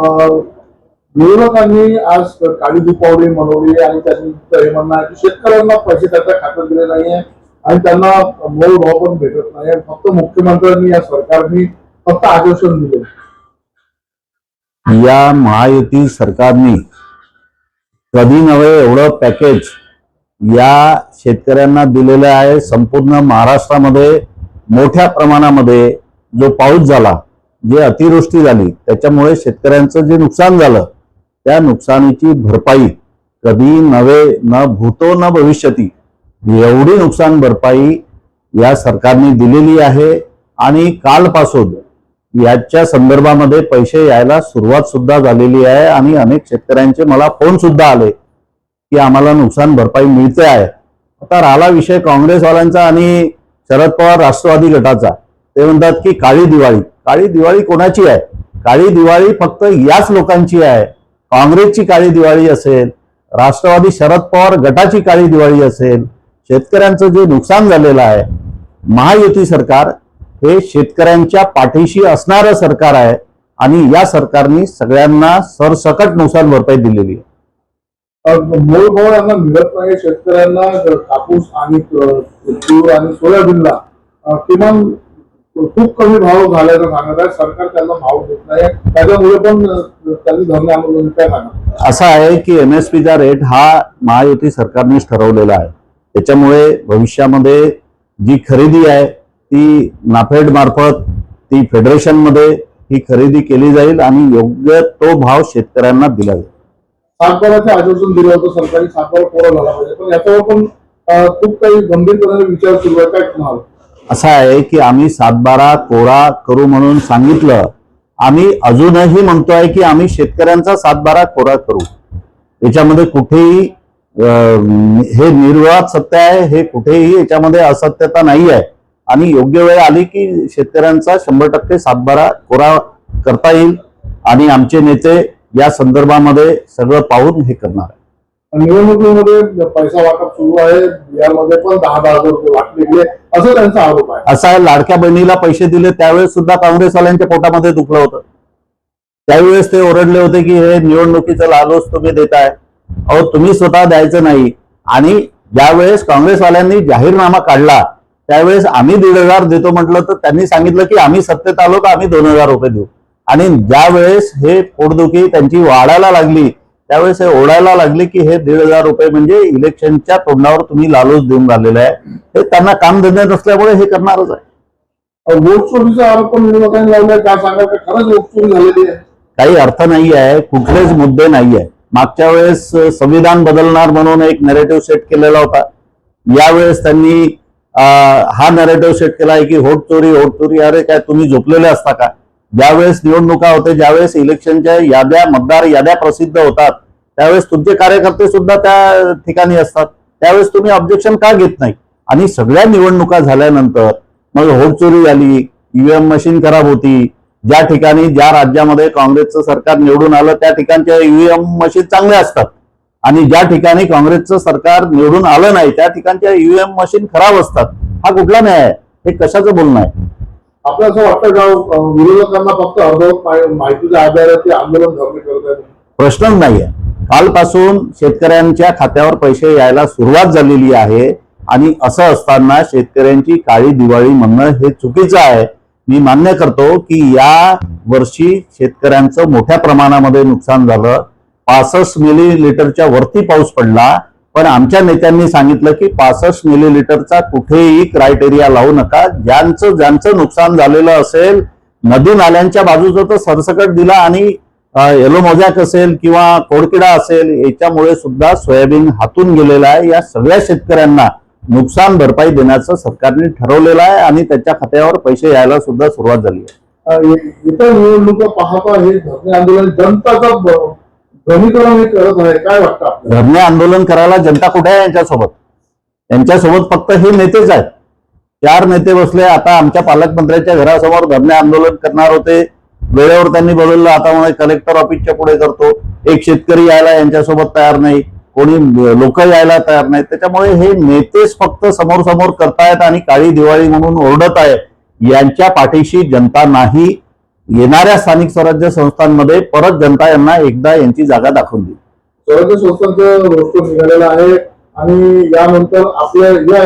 निवडकांनी विरोधकांनी आज काळी दुपावली मनवली आणि त्यानिमित्त हे म्हणणं आहे की शेतकऱ्यांना पैसे त्याच्या खात्यात दिले नाहीये आणि त्यांना मोल भाव पण भेटत नाही फक्त मुख्यमंत्र्यांनी या सरकारने फक्त आश्वासन दिले. या महायुती सरकारने कधी नव्हे एवढं पॅकेज या शेतकऱ्यांना दिलेलं आहे. संपूर्ण महाराष्ट्रामध्ये मोठ्या प्रमाणामध्ये जो पाऊस झाला जे अतिवृष्टी झाली त्याच्यामुळे शेतकऱ्यांचं जे नुकसान झालं त्या नुकसानीची भरपाई कधी नवे न भूतो न भविष्यती एवढी नुकसान भरपाई या सरकारने दिलेली आहे. आणि कालपासून याच्या संदर्भामध्ये पैसे यायला सुरुवात सुद्धा झालेली आहे आणि अनेक शेतकऱ्यांचे मला फोन सुद्धा आले की आम्हाला नुकसान भरपाई मिळते आहे. आता राहिला विषय काँग्रेसवाल्यांचा आणि शरद पवार राष्ट्रवादी गटाचा. ते म्हणतात की काळी दिवाळी. काळी दिवाळी कोणाची आहे? काळी दिवाळी फक्त याच लोकांची आहे. काँग्रेसची काळी दिवाळी असेल राष्ट्रवादी शरद पवार गटाची काळी दिवाळी असेल शेतकऱ्यांचं जे नुकसान झालेलं आहे महायुती सरकार हे शेतकऱ्यांच्या पाठीशी असणारं सरकार आहे आणि या सरकारने सगळ्यांना सरसकट नुकसान भरपाई दिलेली आहे. मूळ भाव यांना मिळत नाही शेतकऱ्यांना कापूस आणि तूर आणि सोयाबीनला किमान खूप कमी भाव झाल्याचं सांगत आहे. सरकार त्यांना भाव देत नाही. त्याच्यामुळे पण त्यांनी धरणे आंदोलन काय सांगत असं आहे की एमएसपीचा रेट हा महायुती सरकारनेच ठरवलेला आहे. त्याच्यामुळे भविष्यामध्ये जी खरेदी आहे ती नाफेड मार्फत ती फेडरेशनमध्ये ही खरेदी केली जाईल आणि योग्य तो भाव शेतकऱ्यांना दिला जाईल. सातबाराचे आश्वासन दिलं होतं सरकारी सातबारा कोरा झाला पाहिजे. पण याच्यावर पण खूप काही गंभीरपणे विचार सुरू आहे. काय तुम्हाला असं आहे की आम्ही सातबारा कोरा करू म्हणून सांगितलं. आम्ही अजूनही म्हणतोय की आम्ही शेतकऱ्यांचा सातबारा कोरा करू. याच्यामध्ये कुठेही हे निर्वाद सत्य आहे हे कुठेही याच्यामध्ये असत्यता नाही आहे आणि योग्य वेळ आली की शेतकऱ्यांचा शंभर टक्के सातबारा कोरा करता येईल. आणि आमचे नेते या संदर्भामध्ये सगळं पाहून हे करणार आहे निवडणुकीमध्ये पैसा वाटप सुरू आहे बिहारमध्ये पण दहा दहा हजार रुपये वाटले गेले असं त्यांचा आरोप आहे. असा लाडक्या बहिणीला पैसे दिले त्यावेळेस सुद्धा काँग्रेसवाल्यांच्या पोटामध्ये दुखलं होतं. त्यावेळेस ते ओरडले होते की हे निवडणुकीचं लालूच तुम्ही देताय. अहो तुम्ही स्वतः द्यायचं नाही. आणि ज्यावेळेस काँग्रेसवाल्यांनी जाहीरनामा काढला त्यावेळेस आम्ही दीड हजार देतो म्हटलं तर त्यांनी सांगितलं की आम्ही सत्तेत आलो तर आम्ही दोन हजार रुपये देऊ. आणि ज्यावेळेस हे पोटदुखी त्यांची वाढायला लागली त्यावेळेस हे ओढायला लागले की हे दीड हजार रुपये म्हणजे इलेक्शनच्या तोंडावर तुम्ही लालूच देऊन राहिलेलं आहे. हे त्यांना काम धंदे नसल्यामुळे हे करणारच आहे. वोट चोरीचा आरोप पण विरोधकांनी लावलाय काय सांगा का खरंच वोट चोरी झालेली आहे. काही अर्थ नाही आहे कुठलेच मुद्दे नाही आहे. मागच्या वेळेस संविधान बदलणार म्हणून एक नरेटिव्ह सेट केलेला होता. यावेळेस त्यांनी हा नरेटिव्ह सेट केला आहे की होट चोरी होट चोरी अरे काय तुम्ही झोपलेले असता का? ज्यावेळेस निवडणुका होते ज्यावेळेस इलेक्शनच्या याद्या मतदार याद्या प्रसिद्ध होतात त्यावेळेस तुमचे कार्यकर्ते सुद्धा त्या ठिकाणी असतात. त्यावेळेस तुम्ही ऑब्जेक्शन का घेत नाही? आणि सगळ्या निवडणुका झाल्यानंतर मग होट चोरी झाली ईव्हीएम मशीन खराब होती ज्या ठिकाणी ज्या राज्यामध्ये काँग्रेसचं सरकार निवडून आलं त्या ठिकाणच्या ईव्हीएम मशीन चांगल्या असतात. आणि ज्या ठिकाणी काँग्रेसचं सरकार निवडून आलं नाही त्या ठिकाणच्या ईव्हीएम मशीन खराब असतात. हा कुठला न्याय आहे? हे कशाचं बोलणं आहे? आपलं असं वाटतं का विरोधकांना फक्त अर्धवट माहितीच्या आधारे ते आंदोलन धरणे करत आहेत? प्रश्नच नाहीये. कालपासून शेतकऱ्यांच्या खात्यावर पैसे यायला सुरुवात झालेली आहे आणि असं असताना शेतकऱ्यांची काळी दिवाळी म्हणणं हे चुकीचं आहे. मी मान्य करतो की या वर्षी शेतकऱ्यांचं मोठ्या प्रमाणामध्ये नुकसान झालं. पासष्ट मिलीलिटरच्या वरती पाऊस पडला. पण आमच्या नेत्यांनी सांगितलं की पासष्ट मिलीलिटरचा कुठेही क्रायटेरिया लावू नका. ज्यांचं ज्यांचं नुकसान झालेलं असेल नदी नाल्यांच्या बाजूचं तर सरसकट दिला आणि येलो मोजॅक असेल किंवा कोडकिडा असेल याच्यामुळे सुद्धा सोयाबीन हातून गेलेलं आहे. या सगळ्या शेतकऱ्यांना नुकसान भरपाई देण्याचं सरकारने ठरवलेलं आहे आणि त्याच्या खात्यावर पैसे यायला सुद्धा सुरुवात झाली आहे. इतर निवडणुका पाहता हे धरणे आंदोलन जनताचा करत धरणे आंदोलन करायला जनता कुठे आहे यांच्यासोबत? यांच्यासोबत फक्त हे नेतेच आहेत. चार नेते बसले आता आमच्या पालकमंत्र्यांच्या घरासमोर धरणे आंदोलन करणार होते. वेळेवर त्यांनी बोलवलं आता म्हणे कलेक्टर ऑफिसच्या पुढे करतो. एक शेतकरी यायला यांच्यासोबत तयार नाही. कोणी लोक यायला तयार नाही त्याच्यामुळे हे नेतेच फक्त समोर समोर करतायत आणि काळी दिवाळी म्हणून ओरडत आहे यांच्या पाठीशी जनता नाही. येणाऱ्या स्थानिक स्वराज्य संस्थांमध्ये परत जनता यांना एकदा यांची जागा दाखवून देईल. स्वराज्य संस्थांचं रोस्टर निघालेलं आहे आणि यानंतर आपल्या या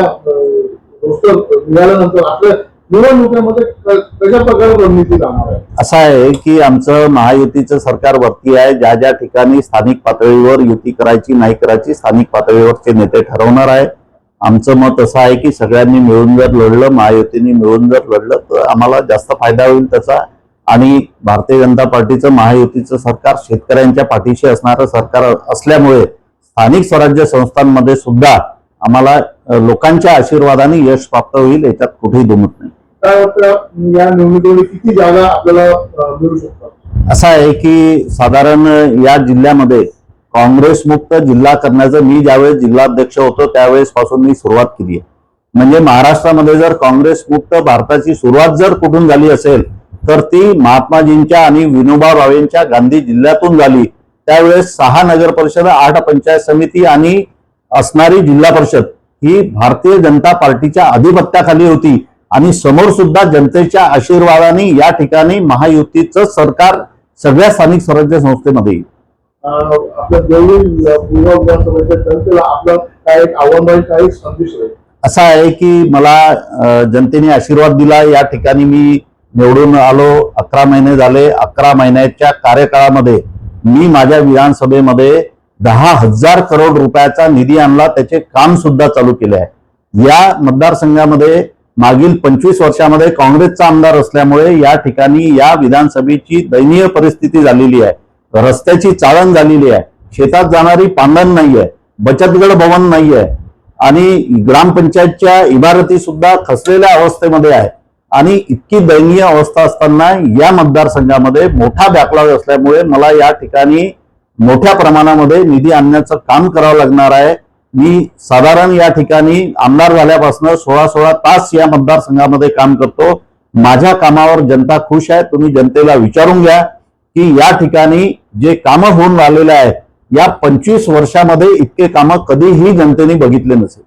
रोस्टर निघाल्यानंतर आपल्या निवडणुकीमध्ये कशा प्रकारे रणनीती राहणार आहे? असं आहे की आमचं महायुतीचं सरकार वरती आहे ज्या ज्या ठिकाणी स्थानिक पातळीवर युती करायची नाही करायची स्थानिक पातळीवरचे नेते ठरवणार आहे. आमचं मत असं आहे की सगळ्यांनी मिळून जर लढलं महायुतीने मिळून जर लढलं तर आम्हाला जास्त फायदा होईल त्याचा आणि भारतीय जनता पार्टीचं महायुतीचं सरकार शेतकऱ्यांच्या पाठीशी असणारं सरकार असल्यामुळे स्थानिक स्वराज्य संस्थांमध्ये सुद्धा आम्हाला लोकांच्या आशीर्वादाने यश प्राप्त होईल याच्यात कुठेही दुमत नाही. या किती जागा आपल्याला अं, मिळू शकतात? असं आहे की साधारण या जिल्ह्यामध्ये काँग्रेस मुक्त जिल्हा करण्याचं मी ज्यावेळेस जिल्हाध्यक्ष होतो त्यावेळेस पासून मी सुरुवात केली आहे. म्हणजे महाराष्ट्रामध्ये जर काँग्रेस मुक्त भारताची सुरुवात जर कुठून झाली असेल तर ती महात्माजींच्या आणि विनोबा भावेंच्या गांधी जिल्ह्यातून झाली. त्यावेळेस सहा नगर परिषद आठ पंचायत समिती आणि असणारी जिल्हा परिषद ही भारतीय जनता पार्टीच्या अधिपत्याखाली होती. आणि समोर सुद्धा जनतेच्या आशीर्वादाने या ठिकाणी महायुतीचं सरकार सगळ्या स्थानिक स्वराज्य संस्थेमध्ये. असं आहे की मला जनतेने आशीर्वाद दिला. या ठिकाणी मी निवडून आलो अकरा महिने झाले अकरा महिन्याच्या कार्यकाळामध्ये मी माझ्या विधानसभेमध्ये दहा हजार करोड रुपयाचा निधी आणला त्याचे काम सुद्धा चालू केले आहे. या मतदारसंघामध्ये मागील पंचवीस वर्षामध्ये काँग्रेसचा आमदार असल्यामुळे या ठिकाणी या विधानसभेची दयनीय परिस्थिती झालेली आहे. रस्त्याची चाळण झालेली आहे. शेतात जाणारी पांढण नाहीये. बचतगड भवन नाहीये. आणि ग्रामपंचायतच्या इमारती सुद्धा खसलेल्या अवस्थेमध्ये आहे. आणि इतकी दयनीय अवस्था असताना या मतदारसंघामध्ये मोठा बॅकलॉग असल्यामुळे मला या ठिकाणी मोठ्या प्रमाणामध्ये निधी आणण्याचं काम करावं लागणार आहे. मी साधारण या ठिकाणी आमदार झाल्यापासून सोळा सोळा तास या मतदारसंघामध्ये काम करतो. माझ्या कामावर जनता खुश आहे. तुम्ही जनतेला विचारून घ्या की या ठिकाणी जे कामं होऊन राहिलेले आहेत या पंचवीस वर्षामध्ये इतके कामं कधीही जनतेने बघितले नसेल.